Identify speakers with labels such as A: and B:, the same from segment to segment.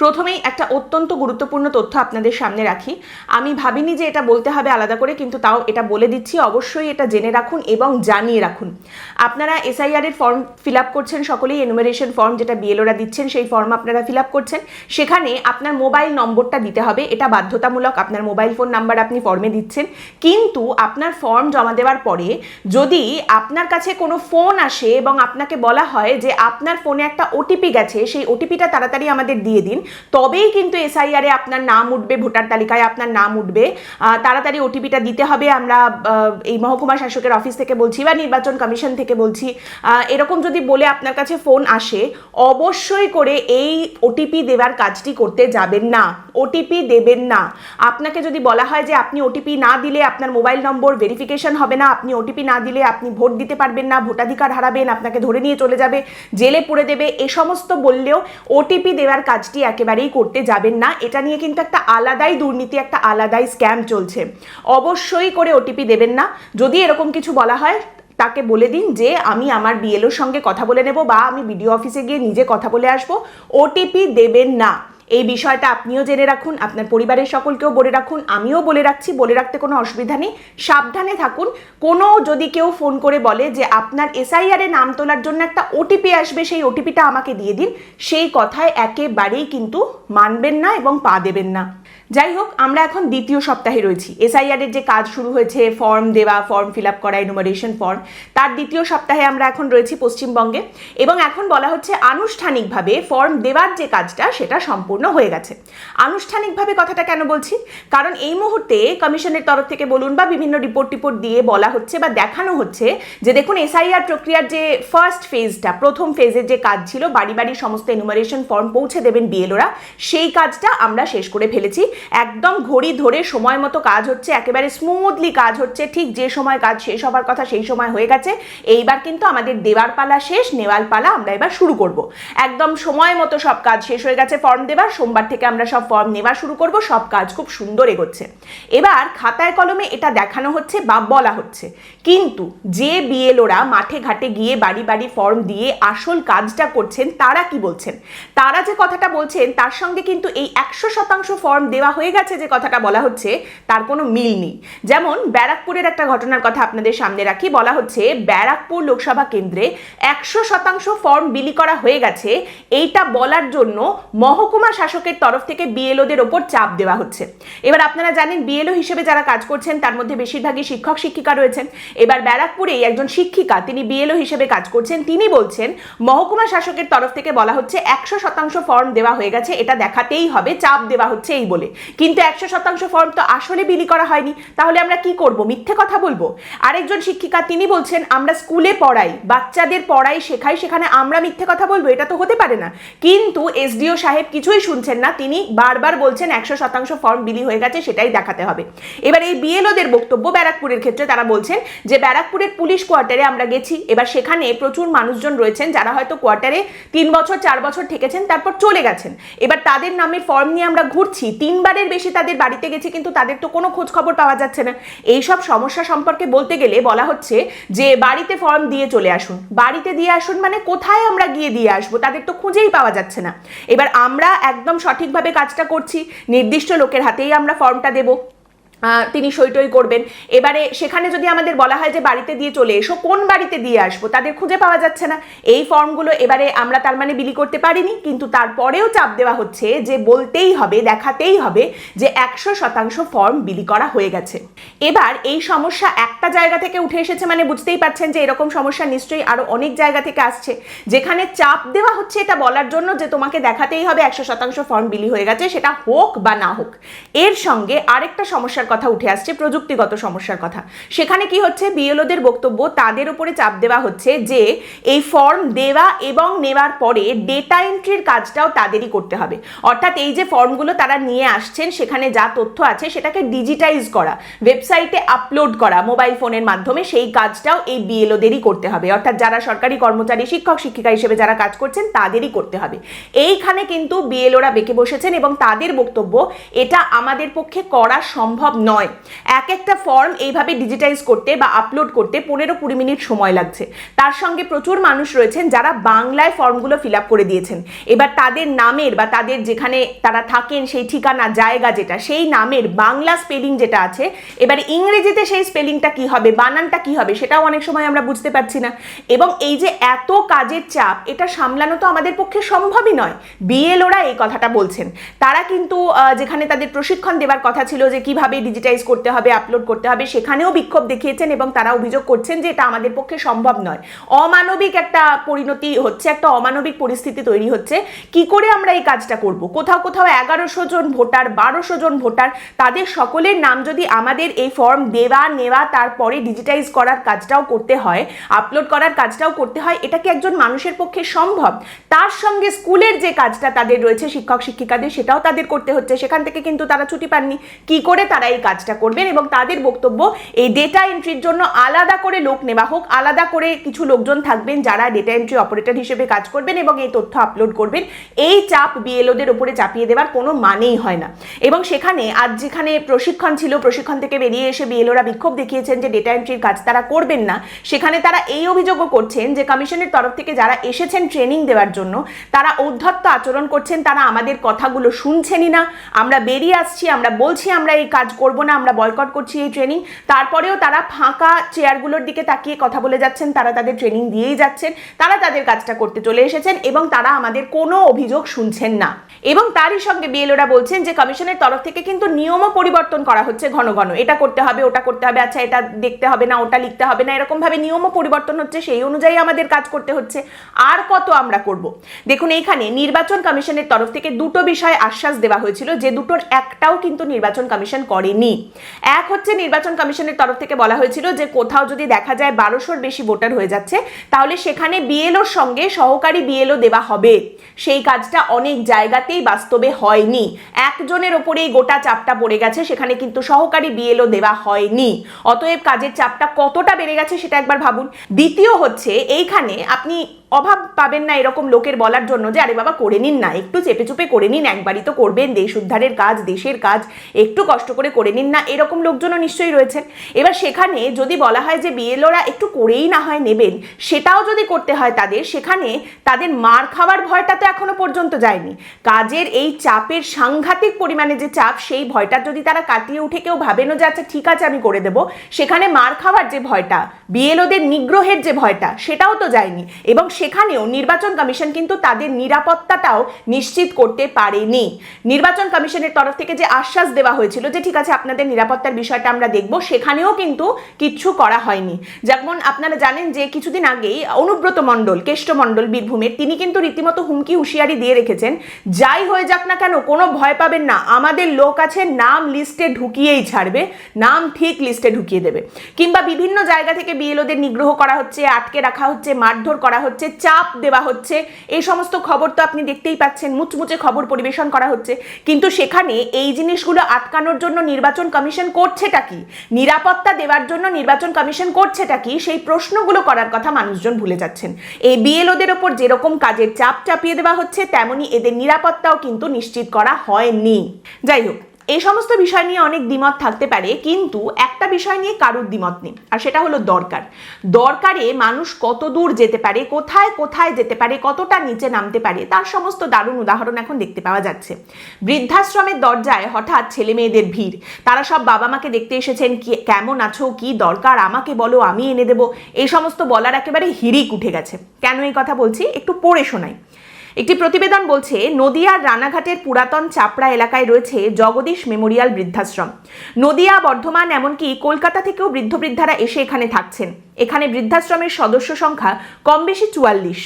A: প্রথমেই একটা অত্যন্ত গুরুত্বপূর্ণ তথ্য আপনাদের সামনে রাখি। আমি ভাবিনি যে এটা বলতে হবে আলাদা করে, কিন্তু তাও এটা বলে দিচ্ছি। অবশ্যই এটা জেনে রাখুন এবং জানিয়ে রাখুন। আপনারা এসআইআর এর ফর্ম ফিল আপ করছেন সকলেই এনুমারেশন ফর্ম যেটা বিএলওরা দিচ্ছেন, সেই ফর্ম আপনারা ফিল আপ করছেন। সেখানে আপনার মোবাইল নম্বরটা দিতে হবে, এটা বাধ্যতামূলক। আপনার মোবাইল ফোন নাম্বার আপনি ফর্মে দিচ্ছেন। কিন্তু আপনার ফর্ম জমা দেওয়ার পরে যদি আপনার কাছে কোনো ফোন আসে এবং আপনাকে বলা হয় যে আপনার ফোনে একটা ওটিপি গেছে, সেই ওটিপিটা তাড়াতাড়ি আমাদের দিয়ে দিন। তবেই কিন্তু এসআইআর আপনার নাম উঠবে, ভোটার তালিকায় আপনার নাম উঠবে। তাড়াতাড়ি ওটিপিটা দিতে হবে। আমরা এই মহকুমা শাসকের অফিস থেকে বলছি বা নির্বাচন কমিশন থেকে বলছি এরকম যদি বলে আপনার কাছে ফোন আসে, অবশ্যই করে এই ওটিপি দেওয়ার কাজটি করতে যাবেন না। ওটিপি দেবেন না। আপনাকে যদি বলা হয় যে আপনি ওটিপি না দিলে আপনার মোবাইল নম্বর ভেরিফিকেশন হবে না, আপনি ওটিপি না দিলে আপনি ভোট দিতে পারবেন না, ভোটাধিকার হারাবেন, আপনাকে ধরে নিয়ে চলে যাবে, জেলে পুরে দেবে, এ সমস্ত বললেও ওটিপি দেওয়ার কাজটি একেবারেই করতে যাবেন না। এটা নিয়ে কিন্তু একটা আলাদাই দুর্নীতি, একটা আলাদাই স্ক্যাম চলছে। অবশ্যই করে ওটিপি দেবেন না। যদি এরকম কিছু বলা হয়, তাকে বলে দিন যে, আমি আমার বিএলওর সঙ্গে কথা বলে নেব বা আমি বিডিও অফিসে গিয়ে নিজে কথা বলে আসব। ওটিপি দেবেন না। এই বিষয়টা আপনিও জেনে রাখুন, আপনার পরিবারের সকলকেও বলে রাখুন, আমিও বলে রাখছি, বলে রাখতে কোনো অসুবিধা নেই। সাবধানে থাকুন, কোনো যদি কেউ ফোন করে বলে যে আপনার এসআইআরে নাম তোলার জন্য একটা ওটিপি আসবে, সেই ওটিপিটা আমাকে দিয়ে দিন, সেই কথায় একেবারেই কিন্তু মানবেন না এবং পা দেবেন না। যাই হোক আমরা এখন দ্বিতীয় সপ্তাহে রয়েছি। এসআইআর এর যে কাজ শুরু হয়েছে ফর্ম দেওয়া ফর্ম ফিল আপ করা এনুমারেশন ফর্ম তার দ্বিতীয় সপ্তাহে আমরা এখন রয়েছি পশ্চিমবঙ্গে এবং এখন বলা হচ্ছে আনুষ্ঠানিকভাবে ফর্ম দেওয়ার যে কাজটা, সেটা সম্পূর্ণ হয়ে গেছে। আনুষ্ঠানিকভাবে কথাটা কেন বলছি? কারণ এই মুহূর্তে কমিশনের তরফ থেকে বলুন বা বিভিন্ন রিপোর্ট টিপোর্ট দিয়ে বলা হচ্ছে বা দেখানো হচ্ছে যে দেখুন এসআইআর প্রক্রিয়ার যে ফার্স্ট ফেজটা প্রথম ফেজের যে কাজ ছিল, বাড়ি বাড়ি সমস্ত এনুমারেশন ফর্ম পৌঁছে দেবেন বিএলওরা সেই কাজটা আমরা শেষ করে ফেলেছি। একদম ঘড়ি ধরে সময় মতো কাজ হচ্ছে, একেবারে স্মুথলি কাজ হচ্ছে, ঠিক যে সময় কাজ শেষ হবার কথা সেই সময় হয়ে গেছে। এইবার কিন্তু আমাদের দেওয়ার পালা শেষ, নেওয়ার পালা আমরা এবার শুরু করব। একদম সময় মতো সব কাজ শেষ হয়ে গেছে ফর্ম দেবার, সোমবার থেকে আমরা সব ফর্ম নেওয়া শুরু করব, সব কাজ খুব সুন্দর এগোচ্ছে। এবার খাতায় কলমে এটা দেখানো হচ্ছে বা বলা হচ্ছে। কিন্তু যে বিএলওরা মাঠে ঘাটে গিয়ে বাড়ি বাড়ি ফর্ম দিয়ে আসল কাজটা করছেন, তারা কি বলছেন? তারা যে কথাটা বলছেন, তার সঙ্গে কিন্তু এই একশো শতাংশ ফর্ম দেওয়া হয়ে গেছে যে কথাটা বলা হচ্ছে, তার কোনো মিল নেই। যেমন ব্যারাকপুরের একটা ঘটনার কথা আপনাদের সামনে রাখি, বলা হচ্ছে ব্যারাকপুর লোকসভা কেন্দ্রে একশো শতাংশ ফর্ম বিলি করা হয়ে গেছে। এইটা বলার জন্য মহকুমা শাসকের তরফ থেকে বিএলওদের ওপর চাপ দেওয়া হচ্ছে। এবার আপনারা জানেন, বিএলও হিসেবে যারা কাজ করছেন, তার মধ্যে বেশিরভাগই শিক্ষক, শিক্ষিকা রয়েছেন। এবার ব্যারাকপুরেই একজন শিক্ষিকা, তিনি বিএলও হিসেবে কাজ করছেন। তিনি বলছেন, মহকুমা শাসকের তরফ থেকে বলা হচ্ছে একশো শতাংশ ফর্ম দেওয়া হয়ে গেছে, এটা দেখাতেই হবে, চাপ দেওয়া হচ্ছে এই বলে। কিন্তু একশো শতাংশ ফর্ম তো আসলে বিলি করা হয়নি। তাহলে আমরা কি করব? মিথ্যে কথা বলব? আরেকজন শিক্ষিকা, তিনি বলছেন, আমরা স্কুলে পড়াই, বাচ্চাদের পড়াই, শেখাই, সেখানে আমরা মিথ্যে কথা বলব? এটা তো হতে পারে না। কিন্তু এসডিও সাহেব কিছুই শুনছেন না। তিনি বারবার বলছেন, একশো শতাংশ ফর্ম বিলি হয়ে গেছে, সেটাই দেখাতে হবে। এবার এই বিএলওদের বক্তব্য ব্যারাকপুরের ক্ষেত্রে তারা বলছেন যে, ব্যারাকপুরের পুলিশ কোয়ার্টারে আমরা গেছি। এবার সেখানে প্রচুর মানুষজন রয়েছেন, যারা হয়তো কোয়ার্টারে তিন বছর, চার বছর থেকেছেন তারপর চলে গেছেন। এবার তাদের নামের ফর্ম নিয়ে আমরা ঘুরছি। তিনবারের বেশি তাদের বাড়িতে গেছে, কিন্তু তাদের তো কোনো খোঁজ খবর পাওয়া যাচ্ছে না। এই সব সমস্যা সম্পর্কে বলতে গেলে বলা হচ্ছে যে, বাড়িতে ফর্ম দিয়ে চলে আসুন। বাড়িতে দিয়ে আসুন মানে কোথায় আমরা গিয়ে দিয়ে আসব? তাদের তো খুঁজেই পাওয়া যাচ্ছে না। এবার আমরা একদম সঠিকভাবে কাজটা করছি, নির্দিষ্ট লোকের হাতেই আমরা ফর্মটা দেবো। তিনি সইটই করবেন। এবারে সেখানে যদি আমাদের বলা হয় যে বাড়িতে দিয়ে চলে এসো, কোন বাড়িতে দিয়ে আসব তাদের খুঁজে পাওয়া যাচ্ছে না। এই ফর্মগুলো এবারে আমরা তার মানে বিলি করতে পারিনি, কিন্তু তারপরেও চাপ দেওয়া হচ্ছে যে বলতেই হবে, দেখাতেই হবে যে একশো শতাংশ ফর্ম বিলি করা হয়ে গেছে। এবার এই সমস্যা একটা জায়গা থেকে উঠে এসেছে মানে বুঝতেই পারছেন যে এরকম সমস্যা নিশ্চয়ই আরও অনেক জায়গা থেকে আসছে। যেখানে চাপ দেওয়া হচ্ছে এটা বলার জন্য যে তোমাকে দেখাতেই হবে একশো শতাংশ ফর্ম বিলি হয়ে গেছে, সেটা হোক বা না হোক। এর সঙ্গে আরেকটা সমস্যার কথা উঠে আসছে, প্রযুক্তিগত সমস্যার কথা। সেখানে কি হচ্ছে? বিএলওদের বক্তব্য, তাদের উপরে চাপ দেওয়া হচ্ছে যে, এই ফর্ম দেওয়া এবং নেওয়ার পরে ডেটা এন্ট্রির কাজটাও তাদেরই করতে হবে। অর্থাৎ এই যে ফর্মগুলো তারা নিয়ে আসছেন, সেখানে যা তথ্য আছে সেটাকে ডিজিটাইজ করা ওয়েবসাইটে আপলোড করা মোবাইল ফোনের মাধ্যমে সেই কাজটাও এই বিএলওদেরই করতে হবে। অর্থাৎ যারা সরকারি কর্মচারী, শিক্ষক, শিক্ষিকা হিসেবে যারা কাজ করছেন, তাদেরই করতে হবে। এইখানে কিন্তু বিএলওরা বেঁকে বসেছেন এবং তাদের বক্তব্য, এটা আমাদের পক্ষে করা সম্ভব নয়। এক একটা ফর্ম এইভাবে ডিজিটাইজ করতে বা আপলোড করতে পনেরো কুড়ি মিনিট সময় লাগছে। তার সঙ্গে প্রচুর মানুষ রয়েছেন যারা বাংলায় ফর্মগুলো ফিল আপ করে দিয়েছেন। এবার তাদের নামের বা তাদের যেখানে তারা থাকেন সেই ঠিকানা, জায়গা যেটা, সেই নামের বাংলা স্পেলিং যেটা আছে, এবারে ইংরেজিতে সেই স্পেলিংটা কি হবে, বানানটা কি হবে সেটাও অনেক সময় আমরা বুঝতে পারছি না। এবং এই যে এত কাজের চাপ, এটা সামলানো তো আমাদের পক্ষে সম্ভবই নয়। বিএলওরা এই কথাটা বলছেন। তারা কিন্তু যেখানে তাদের প্রশিক্ষণ দেওয়ার কথা ছিল যে কীভাবে ডিজিটাইজ করতে হবে আপলোড করতে হবে। সেখানেও বিক্ষোভ দেখিয়েছেন এবং তারা অভিযোগ করছেন যে এটা আমাদের পক্ষে সম্ভব নয়। অমানবিক একটা পরিণতি হচ্ছে, একটা অমানবিক পরিস্থিতি তৈরি হচ্ছে। কি করে আমরা এই কাজটা করব? কোথাও কোথাও এগারোশো জন ভোটার, বারোশো জন ভোটার, তাদের সকলের নাম যদি আমাদের এই ফর্ম দেওয়া, নেওয়া, তারপরে ডিজিটাইজ করার কাজটাও করতে হয় আপলোড করার কাজটাও করতে হয়, এটা কি একজন মানুষের পক্ষে সম্ভব? তার সঙ্গে স্কুলের যে কাজটা তাদের রয়েছে, শিক্ষক, শিক্ষিকাদের, সেটাও তাদের করতে হচ্ছে। সেখান থেকে কিন্তু তারা ছুটি পাননি। কি করে তারা এই কাজটা করবেন এবং তাদের বক্তব্য এই ডেটা এন্ট্রির জন্য আলাদা করে লোক নেওয়া হোক, আলাদা করে কিছু লোকজন থাকবেন যারা ডেটা এন্ট্রি অপারেটর হিসেবে কাজ করবেন এবং এই তথ্য আপলোড করবেন। এই চাপ বিএলওদের উপরে চাপিয়ে দেওয়ার কোনো মানেই হয় না। এবং সেখানে আজ যেখানে প্রশিক্ষণ ছিল, প্রশিক্ষণ থেকে বেরিয়ে এসে বিএলওরা বিক্ষোভ দেখিয়েছেন যে ডেটা এন্ট্রির কাজ তারা করবেন না। সেখানে তারা এই অভিযোগও করছেন যে কমিশনের তরফ থেকে যারা এসেছেন ট্রেনিং দেওয়ার জন্য, তারা ঔদ্ধত্য আচরণ করছেন, তারা আমাদের কথাগুলো শুনছেনই না। আমরা বেরিয়ে আসছি, আমরা বলছি আমরা এই কাজ করব না, আমরা বয়কট করছি এই ট্রেনিং তারপরেও তারা ফাঁকা চেয়ারগুলোর দিকে তাকিয়ে কথা বলে যাচ্ছেন, তারা তাদের ট্রেনিং দিয়েই যাচ্ছেন, তারা তাদের কাজটা করতে চলে এসেছেন এবং তারা আমাদের কোনো অভিযোগ শুনছেন না। এবং তারই সঙ্গে বিএলওরা বলছেন যে কমিশনের তরফ থেকে কিন্তু নিয়মও পরিবর্তন করা হচ্ছে ঘন ঘন। এটা করতে হবে, ওটা করতে হবে আচ্ছা এটা দেখতে হবে না, ওটা লিখতে হবে না এরকম ভাবে নিয়মও পরিবর্তন হচ্ছে, সেই অনুযায়ী আমাদের কাজ করতে হচ্ছে। আর কত আমরা করব? দেখুন, এইখানে নির্বাচন কমিশনের তরফ থেকে দুটো বিষয়ে আশ্বাস দেওয়া হয়েছিল, যে দুটোর একটাও কিন্তু নির্বাচন কমিশন করেনি এক হচ্ছে নির্বাচন কমিশনের তরফ থেকে বলা হয়েছিল যে কোথাও যদি দেখা যায় বারোশোর বেশি ভোটার হয়ে যাচ্ছে, তাহলে সেখানে বিএলওর সঙ্গে সহকারী বিএলও দেওয়া হবে। সেই কাজটা অনেক জায়গাতেই বাস্তবে হয়নি। একজনের ওপরেই গোটা চাপটা পড়ে গেছে, সেখানে কিন্তু সহকারী বিএলও দেওয়া হয়নি। অতএব কাজের চাপটা কতটা বেড়ে গেছে সেটা একবার ভাবুন। দ্বিতীয় হচ্ছে, এইখানে আপনি অভাব পাবেন না এরকম লোকের বলার জন্য যে, আরে বাবা, করে নিন না। একটু চেপে চুপে করে নিন। একবারই তো করবেন। দেশ উদ্ধারের কাজ, দেশের কাজ। একটু কষ্ট করে করে নিন না। এরকম লোকজনও নিশ্চয়ই রয়েছেন। এবার সেখানে যদি বলা হয় যে, বিএলওরা একটু করেই না হয় নেবেন, সেটাও যদি করতে হয় তাদের, সেখানে তাদের মার খাওয়ার ভয়টা তো এখনও পর্যন্ত যায়নি। কাজের এই চাপের সাংঘাতিক পরিমাণে যে চাপ, সেই ভয়টা যদি তারা কাটিয়ে উঠে কেউ ভাবেনও যে আচ্ছা ঠিক আছে, আমি করে দেব। সেখানে মার খাওয়ার যে ভয়টা, বিএলওদের নিগ্রহের যে ভয়টা, সেটাও তো যায়নি। এবং সেখানেও নির্বাচন কমিশন কিন্তু তাদের নিরাপত্তাটাও নিশ্চিত করতে পারেনি। নির্বাচন কমিশনের তরফ থেকে যে আশ্বাস দেওয়া হয়েছিল যে ঠিক আছে, আপনাদের নিরাপত্তার বিষয়টা আমরা দেখব, সেখানেও কিন্তু কিচ্ছু করা হয়নি। যেমন আপনারা জানেন যে কিছুদিন আগেই অনুব্রত মণ্ডল, কেষ্ট মণ্ডল বীরভূমের, তিনি কিন্তু রীতিমতো হুমকি হুঁশিয়ারি দিয়ে রেখেছেন, যাই হয়ে যাক না কেন, কোনো ভয় পাবেন না, আমাদের লোক আছে, নাম লিস্টে ঢুকিয়েই ছাড়বে, নাম ঠিক লিস্টে ঢুকিয়ে দেবে। কিংবা বিভিন্ন জায়গা থেকে বিএলওদের নিগ্রহ করা হচ্ছে, আটকে রাখা হচ্ছে, মারধর করা হচ্ছে চাপ দেওয়া হচ্ছে। এই সমস্ত খবর তো আপনি দেখতেই পাচ্ছেন, মুচমুচে খবর পরিবেশন করা হচ্ছে। কিন্তু সেখানে এই জিনিসগুলো আটকানোর জন্য নির্বাচন কমিশন করছেটা কি? নিরাপত্তা দেওয়ার জন্য নির্বাচন কমিশন করছেটা কি? সেই প্রশ্নগুলো করার কথা মানুষজন ভুলে যাচ্ছেন। এই বিএলওদের ওপর যেরকম কাজের চাপ চাপিয়ে দেওয়া হচ্ছে, তেমনি এদের নিরাপত্তাও কিন্তু নিশ্চিত করা হয়নি। যাই হোক এই সমস্ত বিষয় নিয়ে অনেক দ্বিমত থাকতে পারে, কিন্তু একটা বিষয় নিয়ে কারুর দ্বিমত নেই, আর সেটা হলো দরকার। দরকারে মানুষ কত দূর যেতে পারে, কোথায় কোথায় যেতে পারে, কতটা নিচে নামতে পারে, তার সমস্ত দারুণ উদাহরণ এখন দেখতে পাওয়া যাচ্ছে। বৃদ্ধাশ্রমের দরজায় হঠাৎ ছেলে মেয়েদের ভিড়, তারা সব বাবা মাকে দেখতে এসেছেন, কি, কেমন আছো, কি দরকার, আমাকে বলো, আমি এনে দেবো, এই সমস্ত বলার একেবারে হিরিক উঠে গেছে। কেন এই কথা বলছি? একটু পড়ে শোনাই। একটি প্রতিবেদন বলছে, নদিয়ার রানাঘাটের পুরাতন চাপড়া এলাকায় রয়েছে জগদীশ মেমোরিয়াল বৃদ্ধাশ্রম। নদিয়া, বর্ধমান, এমনকি কলকাতা থেকেও বৃদ্ধ বৃদ্ধারা এসে এখানে থাকছেন। এখানে বৃদ্ধাশ্রমের সদস্য সংখ্যা কম বেশি চুয়াল্লিশ।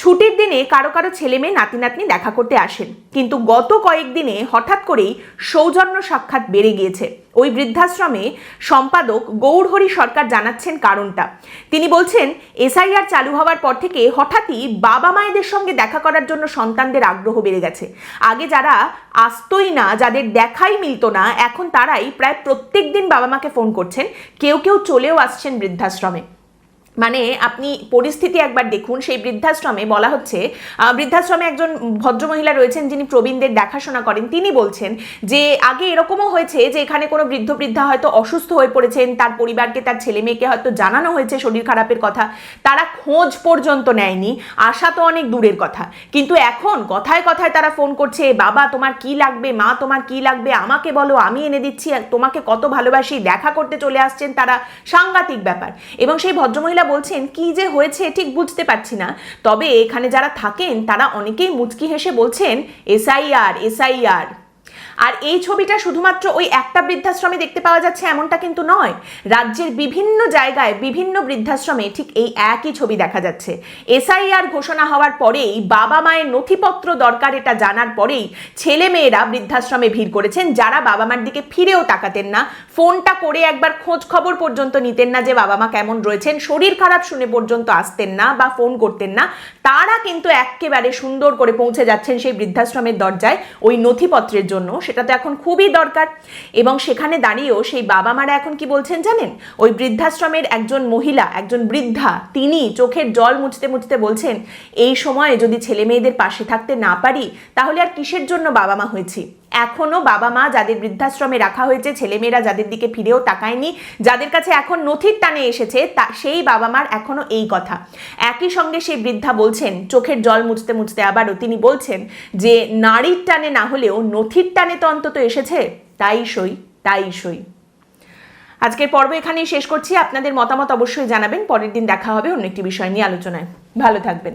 A: ছুটির দিনে কারও কারও ছেলে মেয়ে, নাতি নাতনি দেখা করতে আসেন। কিন্তু গত কয়েকদিনে হঠাৎ করেই সৌজন্য সাক্ষাৎ বেড়ে গিয়েছে। ওই বৃদ্ধাশ্রমে সম্পাদক গৌরহরি সরকার জানাচ্ছেন কারণটা। তিনি বলছেন, এসআইআর চালু হওয়ার পর থেকে হঠাৎই বাবা মায়েদের সঙ্গে দেখা করার জন্য সন্তানদের আগ্রহ বেড়ে গেছে। আগে যারা আসতোই না, যাদের দেখাই মিলতো না, এখন তারাই প্রায় প্রত্যেক দিন বাবা মাকে ফোন করছেন। কেউ কেউ চলেও আসছেন বৃদ্ধাশ্রমে। মানে আপনি পরিস্থিতি একবার দেখুন, সেই বৃদ্ধাশ্রমে বলা হচ্ছে বৃদ্ধাশ্রমে একজন ভদ্রমহিলা রয়েছেন যিনি প্রবীণদের দেখাশোনা করেন। তিনি বলছেন যে, আগে এরকমও হয়েছে যে, এখানে কোনো বৃদ্ধ বৃদ্ধা হয়তো অসুস্থ হয়ে পড়েছেন, তার পরিবারকে, তার ছেলে মেয়েকে হয়তো জানানো হয়েছে শরীর খারাপের কথা। তারা খোঁজ পর্যন্ত নেয়নি, আশা তো অনেক দূরের কথা। কিন্তু এখন কথায় কথায় তারা ফোন করছে, বাবা, তোমার কি লাগবে? মা, তোমার কি লাগবে? আমাকে বলো, আমি এনে দিচ্ছি তোমাকে কত ভালোবাসি, দেখা করতে চলে আসছেন তারা। সাংঘাতিক ব্যাপার। এবং সেই ভদ্রমহিলা বলছেন, কি যে হয়েছে ঠিক বুঝতে পারছি না। তবে এখানে যারা থাকেন, তারা অনেকেই মুচকি হেসে বলছেন, এসআইআর এসআইআর। আর এই ছবিটা শুধুমাত্র ওই একটা বৃদ্ধাশ্রমে দেখতে পাওয়া যাচ্ছে, এমনটা কিন্তু নয়। রাজ্যের বিভিন্ন জায়গায় বিভিন্ন বৃদ্ধাশ্রমে ঠিক এই একই ছবি দেখা যাচ্ছে। এসআইআর ঘোষণা হওয়ার পরেই বাবা মায়ের নথিপত্র দরকার এটা জানার পরেই ছেলে মেয়েরা বৃদ্ধাশ্রমে ভিড় করেছেন। যারা বাবা মার দিকে ফিরেও তাকাতেন না, ফোনটা করে একবার খোঁজ খবর পর্যন্ত নিতেন না যে বাবা মা কেমন রয়েছেন, শরীর খারাপ শুনে পর্যন্ত আসতেন না বা ফোন করতেন না। তারা কিন্তু একেবারে সুন্দর করে পৌঁছে যাচ্ছেন সেই বৃদ্ধাশ্রমের দরজায় ওই নথিপত্রের জন্য। সেটা তো এখন খুবই দরকার। এবং সেখানে দাঁড়িয়েও সেই বাবা মারা এখন কি বলছেন জানেন? ওই বৃদ্ধাশ্রমের একজন মহিলা, একজন বৃদ্ধা, তিনি চোখের জল মুছতে মুছতে বলছেন, এই সময়ে যদি ছেলে মেয়েদের পাশে থাকতে না পারি, তাহলে আর কিসের জন্য বাবা মা হয়েছি? এখনও বাবা মা যাদের বৃদ্ধাশ্রমে রাখা হয়েছে, ছেলেমেয়েরা যাদের দিকে ফিরেও তাকায়নি, যাদের কাছে এখন নথির টানে এসেছে, তা সেই বাবা মার এখনও এই কথা। একই সঙ্গে সেই বৃদ্ধা বলছেন, চোখের জল মুছতে মুছতে আবারও তিনি বলছেন যে নারীর টানে না হলেও নথির টানে তো অন্তত এসেছে, তাই সই তাই সই। আজকের পর্ব এখানেই শেষ করছি। আপনাদের মতামত অবশ্যই জানাবেন। পরের দিন দেখা হবে অন্য একটি বিষয় নিয়ে আলোচনায়। ভালো থাকবেন।